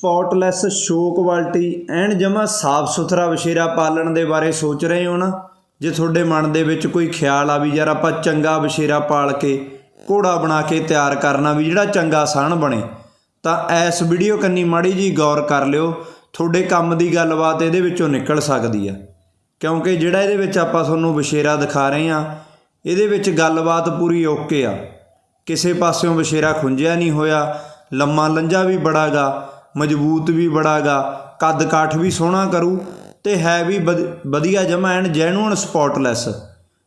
Spotless show quality ਐਨ ਜਮਾ ਸਾਫ਼ ਸੁਥਰਾ ਵਸ਼ੇਰਾ ਪਾਲਣ ਦੇ ਬਾਰੇ ਸੋਚ ਰਹੇ ਹੋ ਨਾ? ਜੇ ਤੁਹਾਡੇ ਮਨ ਦੇ ਵਿੱਚ ਕੋਈ ਖਿਆਲ ਆ ਵੀ ਯਾਰ ਆਪਾਂ ਚੰਗਾ ਵਸ਼ੇਰਾ ਪਾਲ ਕੇ ਘੋੜਾ ਬਣਾ ਕੇ ਤਿਆਰ ਕਰਨਾ ਵੀ ਜਿਹੜਾ ਚੰਗਾ ਸਾਣ ਬਣੇ, ਤਾਂ ਇਸ ਵੀਡੀਓ ਕੰਨੀ ਮਾੜੀ ਜੀ ਗੌਰ ਕਰ ਲਿਓ, ਤੁਹਾਡੇ ਕੰਮ ਦੀ ਗੱਲਬਾਤ ਇਹਦੇ ਵਿੱਚੋਂ ਨਿਕਲ ਸਕਦੀ ਆ। ਕਿਉਂਕਿ ਜਿਹੜਾ ਇਹਦੇ ਵਿੱਚ ਆਪਾਂ ਤੁਹਾਨੂੰ ਵਸ਼ੇਰਾ ਦਿਖਾ ਰਹੇ ਆ ਇਹਦੇ ਵਿੱਚ ਗੱਲਬਾਤ ਪੂਰੀ ਓਕੇ ਆ। ਕਿਸੇ ਪਾਸਿਓਂ ਵਸ਼ੇਰਾ ਖੁੰਝਿਆ ਨਹੀਂ ਹੋਇਆ, ਲੰਮਾ ਲੰਜਾ ਵੀ ਬੜਾਗਾ ਮਜ਼ਬੂਤ ਵੀ ਬੜਾਗਾ, ਕੱਦ ਕਾਠ ਵੀ ਸੋਹਣਾ ਕਰੂ ਤੇ ਹੈ ਵੀ ਵਧ- ਵਧੀਆ ਜਮਾ ਐਨ ਜੈਨੂਅਨ ਸਪੌਟਲੈਸ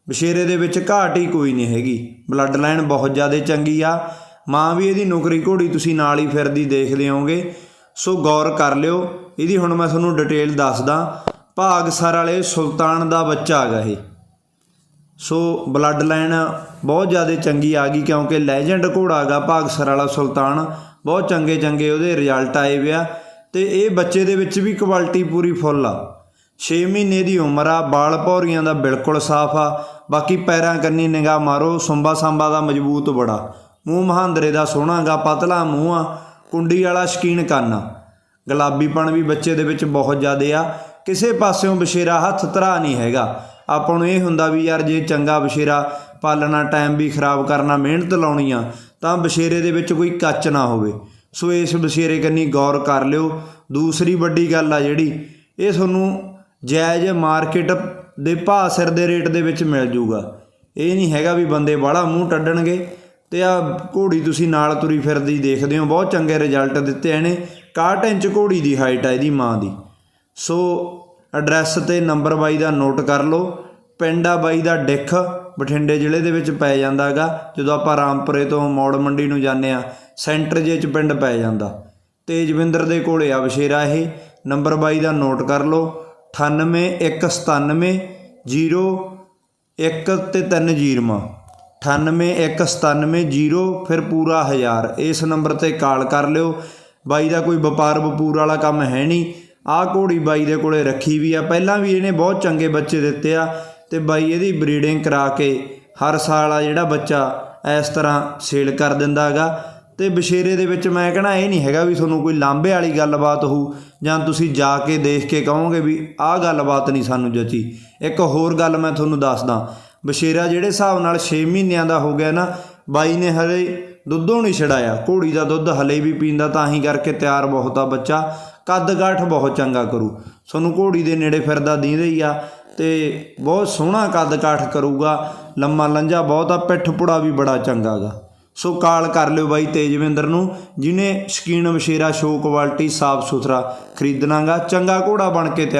ਵਸ਼ੇਰੇ ਦੇ ਵਿੱਚ ਘਾਟ ਹੀ ਕੋਈ ਨਹੀਂ ਹੈਗੀ। ਬਲੱਡ ਲਾਈਨ ਬਹੁਤ ਜ਼ਿਆਦਾ ਚੰਗੀ ਆ। ਮਾਂ ਵੀ ਇਹਦੀ ਨੌਕਰੀ ਘੋੜੀ ਤੁਸੀਂ ਨਾਲ ਹੀ ਫਿਰਦੀ ਦੇਖਦੇ ਹੋਗੇ ਸੋ ਗੌਰ ਕਰ ਲਿਓ। ਇਹਦੀ ਹੁਣ ਮੈਂ ਤੁਹਾਨੂੰ ਡਿਟੇਲ ਦੱਸਦਾ। ਭਾਗਸਰ ਵਾਲੇ ਸੁਲਤਾਨ ਦਾ ਬੱਚਾ ਹੈਗਾ ਇਹ। ਸੋ ਬਲੱਡ ਲਾਈਨ ਬਹੁਤ ਜ਼ਿਆਦਾ ਚੰਗੀ ਆ ਗਈ ਕਿਉਂਕਿ ਲੈਜੈਂਡ ਘੋੜਾ ਹੈਗਾ ਭਾਗਸਰ ਵਾਲਾ ਸੁਲਤਾਨ ਬਹੁਤ ਚੰਗੇ ਚੰਗੇ ਉਹਦੇ ਰਿਜ਼ਲਟ ਆਏ ਵਿਆ ਤੇ ਇਹ ਬੱਚੇ ਦੇ ਵਿੱਚ ਵੀ ਕੁਆਲਿਟੀ ਪੂਰੀ ਫੁੱਲ ਆ। 6 ਮਹੀਨੇ ਦੀ ਉਮਰ ਆ, ਬਾਲ ਭੌਰੀਆਂ ਦਾ ਬਿਲਕੁਲ ਸਾਫ਼ ਆ, ਬਾਕੀ ਪੈਰਾਂ ਕੰਨੀ ਨਿਗਾਹ ਮਾਰੋ, ਸੁੰਬਾ ਸਾਂਬਾ ਦਾ ਮਜ਼ਬੂਤ ਬੜਾ। ਮੂੰਹ ਮਹਾਂਦਰੇ ਦਾ ਸੋਹਣਾ ਗਾ ਪਤਲਾ ਮੂੰਹ ਆ, ਕੁੰਡੀ ਵਾਲਾ ਸ਼ਕੀਨ ਕੰਨ ਆ। ਗੁਲਾਬੀਪਣ ਵੀ ਬੱਚੇ ਦੇ ਵਿੱਚ ਬਹੁਤ ਜ਼ਿਆਦਾ ਆ। ਕਿਸੇ ਪਾਸਿਓਂ ਬਸ਼ੇਰਾ ਹੱਥ ਧਰਾ ਨਹੀਂ ਹੈਗਾ। ਆਪਾਂ ਨੂੰ ਇਹ ਹੁੰਦਾ ਵੀ ਯਾਰ ਜੇ ਚੰਗਾ ਬਸ਼ੇਰਾ ਪਾਲਣਾ ਟਾਈਮ ਵੀ ਖਰਾਬ ਕਰਨਾ, ਮਿਹਨਤ ਲਾਉਣੀ ਆ, ਤਾਂ ਬਸ਼ੇਰੇ ਦੇ ਵਿੱਚ ਕੋਈ ਕੱਚ ਨਾ ਹੋਵੇ। ਸੋ ਇਸ ਬਸ਼ੇਰੇ ਕੰਨੀ ਗੌਰ ਕਰ ਲਿਓ। ਦੂਸਰੀ ਵੱਡੀ ਗੱਲ ਆ ਜਿਹੜੀ, ਇਹ ਤੁਹਾਨੂੰ ਜਾਇਜ਼ ਮਾਰਕੀਟ ਦੇ ਭਾਅ ਸਿਰ ਦੇ ਰੇਟ ਦੇ ਵਿੱਚ ਮਿਲ ਜੂਗਾ। ਇਹ ਨਹੀਂ ਹੈਗਾ ਵੀ ਬੰਦੇ ਬਾਹਲਾ ਮੂੰਹ ਟੱਡਣਗੇ ਤੇ ਆ ਘੋੜੀ ਤੁਸੀਂ ਨਾਲ ਤੁਰੀ ਫਿਰਦੀ ਦੇਖਦੇ ਹੋ, ਬਹੁਤ ਚੰਗੇ ਰਿਜ਼ਲਟ ਦਿੱਤੇ ਇਹਨੇ। 61 ਇੰਚ ਘੋੜੀ ਦੀ ਹਾਈਟ ਆ ਇਹਦੀ ਮਾਂ ਦੀ। ਸੋ ਐਡਰੈਸ ਤੇ ਨੰਬਰ ਬਾਈ ਦਾ ਨੋਟ ਕਰ ਲਓ। ਪਿੰਡ ਆ ਬਾਈ ਦਾ ਡਿੱਖ, ਬਠਿੰਡੇ ਜ਼ਿਲ੍ਹੇ ਦੇ ਵਿੱਚ ਪੈ ਜਾਂਦਾ ਹੈਗਾ। ਜਦੋਂ ਆਪਾਂ ਰਾਮਪੁਰੇ ਤੋਂ ਮੌੜ ਮੰਡੀ ਨੂੰ ਜਾਂਦੇ ਆ ਸੈਂਟਰ ਜੇ ਚ ਪਿੰਡ ਪੈ ਜਾਂਦਾ। ਤੇਜਵਿੰਦਰ ਦੇ ਕੋਲੇ ਆ ਬਸ਼ੇਰਾ ਇਹ। ਨੰਬਰ ਬਾਈ ਦਾ ਨੋਟ ਕਰ ਲਓ। 98197 0 1 ਤੇ 3 ਜੀਰਮਾ। 98197 ਫਿਰ ਪੂਰਾ 1000 ਇਸ ਨੰਬਰ ਤੇ ਕਾਲ ਕਰ ਲਿਓ। ਬਾਈ ਦਾ ਕੋਈ ਵਪਾਰ ਵਪੂਰ ਵਾਲਾ ਕੰਮ ਹੈ ਨਹੀਂ। ਆਹ ਘੋੜੀ ਬਾਈ ਦੇ ਕੋਲੇ ਰੱਖੀ ਵੀ ਆ। ਪਹਿਲਾਂ ਵੀ ਇਹਨੇ ਬਹੁਤ ਚੰਗੇ ਬੱਚੇ ਦਿੱਤੇ ਆ ਤੇ ਬਾਈ ਇਹਦੀ ਬਰੀਡਿੰਗ ਕਰਾ ਕੇ ਹਰ ਸਾਲ ਆ ਜਿਹੜਾ ਬੱਚਾ ਇਸ ਤਰ੍ਹਾਂ ਸੇਲ ਕਰ ਦਿੰਦਾ ਹੈਗਾ। ਤੇ ਬਸ਼ੇਰੇ ਦੇ ਵਿੱਚ ਮੈਂ ਕਹਣਾ ਇਹ ਨਹੀਂ ਹੈਗਾ ਵੀ ਤੁਹਾਨੂੰ ਕੋਈ ਲਾਂਬੇ ਵਾਲੀ ਗੱਲਬਾਤ ਹੋਊ ਜਾਂ ਤੁਸੀਂ ਜਾ ਕੇ ਦੇਖ ਕੇ ਕਹੋਗੇ ਵੀ ਆਹ ਗੱਲਬਾਤ ਨਹੀਂ ਸਾਨੂੰ ਜਚੀ। ਇੱਕ ਹੋਰ ਗੱਲ ਮੈਂ ਤੁਹਾਨੂੰ ਦੱਸਦਾ। ਬਸ਼ੇਰਾ ਜਿਹੜੇ ਹਿਸਾਬ ਨਾਲ 6 ਮਹੀਨਿਆਂ ਦਾ ਹੋ ਗਿਆ ਨਾ, ਬਾਈ ਨੇ ਹਲੇ ਦੁੱਧੋਂ ਨਹੀਂ ਛਡਾਇਆ। ਘੋੜੀ ਦਾ ਦੁੱਧ ਹਲੇ ਵੀ ਪੀਂਦਾ ਤਾਂ ਹੀ ਕਰਕੇ ਤਿਆਰ ਬਹੁਤ ਆ ਬੱਚਾ। ਕੱਦ ਕਾਠ ਬਹੁਤ ਚੰਗਾ ਕਰੂ। ਤੁਹਾਨੂੰ ਘੋੜੀ ਦੇ ਨੇੜੇ ਫਿਰਦਾ ਦੀਂਦੇ ਹੀ ਆ ਤੇ ਬਹੁਤ ਸੋਹਣਾ ਕੱਦਕਾਠ ਕਰੂਗਾ। ਲੰਮਾ ਲੰਜਾ ਬਹੁਤ ਆ, ਪਿੱਠ ਪੁੜਾ ਵੀ ਬੜਾ ਚੰਗਾ ਗਾ। ਸੋ ਕਾਲ ਕਰ ਲਿਓ ਬਾਈ ਤੇਜਵਿੰਦਰ ਨੂੰ ਜਿਨੇ ਸ਼ਕੀਨ ਵਸ਼ੇਰਾ ਸ਼ੋ ਕੁਆਲਿਟੀ ਸਾਫ਼ ਸੁਥਰਾ ਖਰੀਦਣਾਗਾ ਚੰਗਾ ਘੋੜਾ ਬਣ ਕੇ ਤਿਆਰ